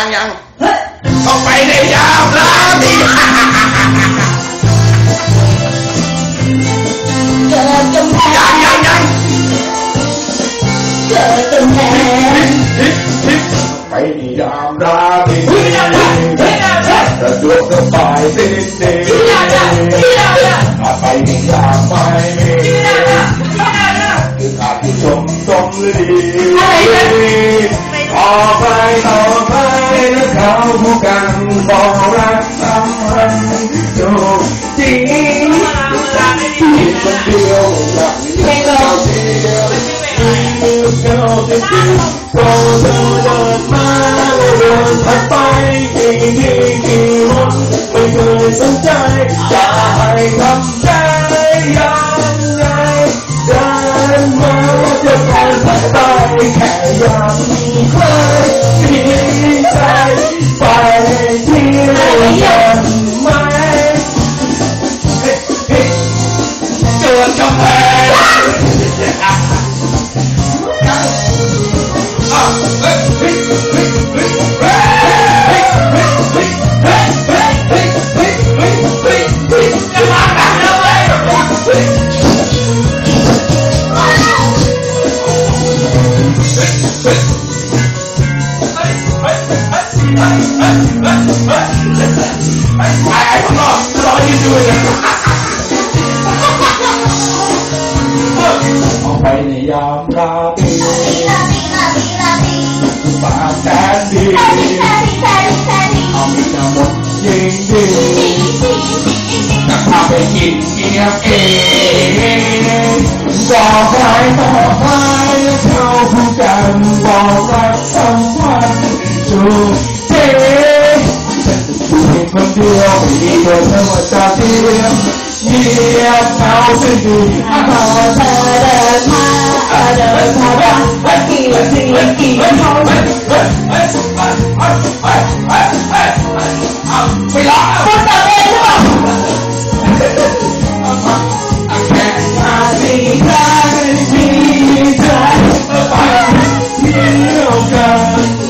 ยังยังต้องไปในยามลาตีเกิดกำแพงยังยังยังเกิดกำแพงไปในยามราตรีสะดวกสบายสิ้นดี คู่กันบอกรักสองคนจบจริงที่คนเดียวกับเราเดียวมือเดียวกันโปรเธอเดินมาแล้วเดินผ่านไปกี่ทีกี่หนไม่เคยสนใจจะให้ทำ ไอ้ไอ้นอกเราม่ยืนดูเออไปในยามราตรีปากแสนดีเอามีน้ำมนยิงดีจะพาไปกินเกี๊ยวเองบอกไว้บอกไว้เท่ากันบอกรักสัมพันธ์จู from beyond evil and what's up here. Yeah, thousand. I'm all tired of my other power. Lucky, lucky, lucky, we lost. What's up, man? I can't be driving Jesus. Oh, God.